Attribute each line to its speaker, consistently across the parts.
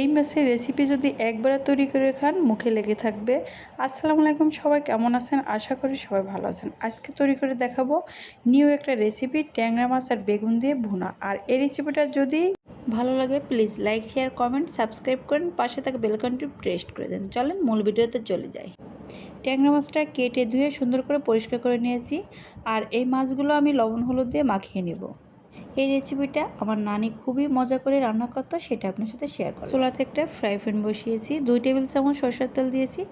Speaker 1: এই মাছের রেসিপি যদি একবার তৈরি করে খান, মুখে লেগে থাকবে। আসসালামু আলাইকুম, সবাই কেমন আছেন? আশা করি সবাই ভালো আছেন। আজকে তৈরি করে দেখাবো নিউ একটা রেসিপি ট্যাংরা মাছ আর বেগুন দিয়ে ভুনা। আর এই রেসিপিটা যদি ভালো লাগে please like share comment subscribe করেন পাশে থাকা বেলকনটি প্রেস করে দেন। চলেন মূল ভিডিওতে চলে যাই। ট্যাংরা মাছটা কেটে ধুয়ে সুন্দর করে পরিষ্কার করে নিয়েছি। আর এই মাছগুলো আমি লবণ, হলুদ দিয়ে মাখিয়ে নেব। এই রেসিপিটা আমার নানি খুবই মজা করে রান্না করতো, সেটা আপনার সাথে শেয়ার করো চুলাতে একটা ফ্রাই প্যান বসিয়েছি, দুই টেবিল চামচ সরষের তেল দিয়েছি,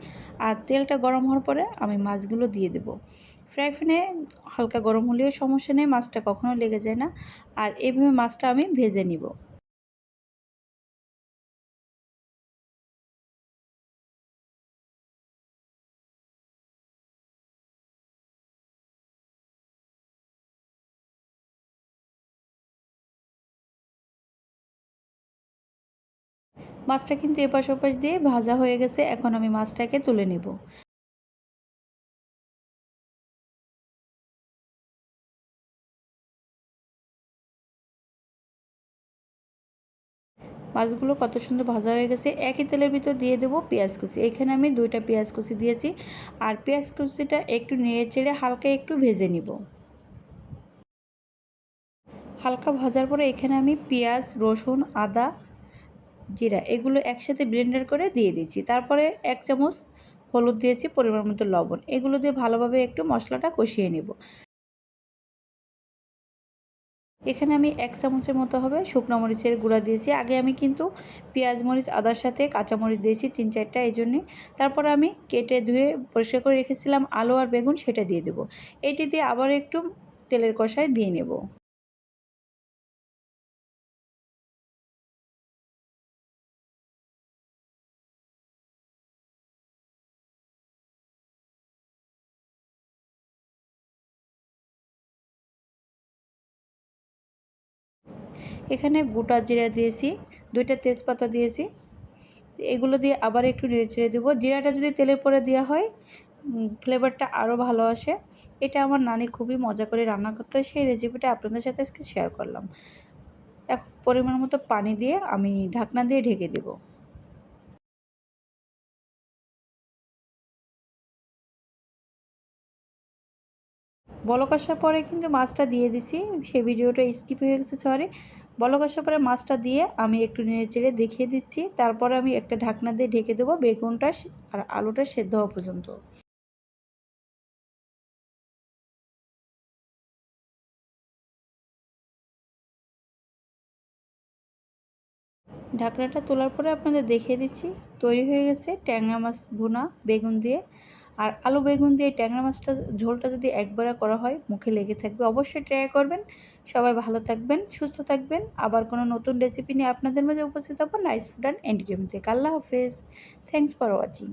Speaker 1: আর তেলটা গরম হওয়ার পরে আমি মাছগুলো দিয়ে দেবো। ফ্রাই প্যানে হালকা গরম হলেও সমস্যা নেই, মাছটা কখনো লেগে যায় না, আর এইভাবে মাছটা আমি ভেজে নিব। মাছটা কিন্তু এপাশ ওপাশ দিয়ে ভাজা হয়ে গেছে, এখন আমি মাছটাকে তুলে নেব। মাছগুলো কত সুন্দর ভাজা হয়ে গেছে, একই তেলের ভিতর দিয়ে দেবো পেঁয়াজ কুচি। এখানে আমি দুইটা পেঁয়াজ কুচি দিয়েছি, আর পেঁয়াজ কুচিটা একটু নেড়ে চেড়ে হালকা একটু ভেজে নিব। হালকা ভাজার পরে এখানে আমি পেঁয়াজ, রসুন, আদা জিরা এগুলো একসাথে ব্লেন্ডার করে দিয়ে দিয়েছি তারপরে এক চামচ হলুদ দিয়েছি, পরিমাণ মতো লবণ। এগুলো দিয়ে ভালোভাবে একটু মশলাটা কষিয়ে নেব। এখানে আমি এক চামচের মতো হবে শুকনো মরিচের গুঁড়া দিয়েছি। আগে আমি কিন্তু পেঁয়াজ মরিচ, আদার সাথে কাঁচামরিচ দিয়েছি তিন চারটা, এই জন্যে। তারপর আমি কেটে ধুয়ে পরিষ্কার করে রেখেছিলাম আলু আর বেগুন, সেটা দিয়ে দেবো। এটি দিয়ে আবার একটু তেলের কষায় দিয়ে নেব। এখানে গোটা জিরা দিয়েছি, দুইটা তেজপাতা দিয়েছি। এগুলো দিয়ে আবার একটু নেড়ে চেড়ে দেবো। জিরাটা যদি তেলের পরে দেওয়া হয় ফ্লেভারটা আরও ভালো আসে। এটা আমার নানি খুবই মজা করে রান্না করতে। সেই রেসিপিটা আপনাদের সাথে আজকে শেয়ার করলাম। এক পরিমাণ মতো পানি দিয়ে আমি ঢাকনা দিয়ে ঢেকে দেবো। বলক আসার পরে কিন্তু মাছটা দিয়ে দিছি। সেই ভিডিওটা স্কিপ হয়ে গেছে সরি বলক আসার পরে মাছটা দিয়ে আমি একটু নেড়ে চেড়ে দেখিয়ে দিচ্ছি। তারপরে আমি একটা ঢাকনা দিয়ে ঢেকে দেবো বেগুনটা আর আলুটা সেদ্ধ হওয়া পর্যন্ত। ঢাকনাটা তোলার পরে আপনাদের দেখিয়ে দিচ্ছি। তৈরি হয়ে গেছে ট্যাংরা মাছ ভুনা বেগুন দিয়ে। আর আলু বেগুন দিয়ে ট্যাংরা মাছটা, ঝোলটা যদি একবার করা হয়, মুখে লেগে থাকবে, অবশ্যই ট্রাই করবেন। সবাই ভালো থাকবেন, সুস্থ থাকবেন। আবার কোনো নতুন রেসিপি নিয়ে আপনাদের মাঝে উপস্থিত হব নাইস ফুড অ্যান্ড এন্টারটেনমেন্ট থেকে। আল্লাহ হাফেজ। Thanks for watching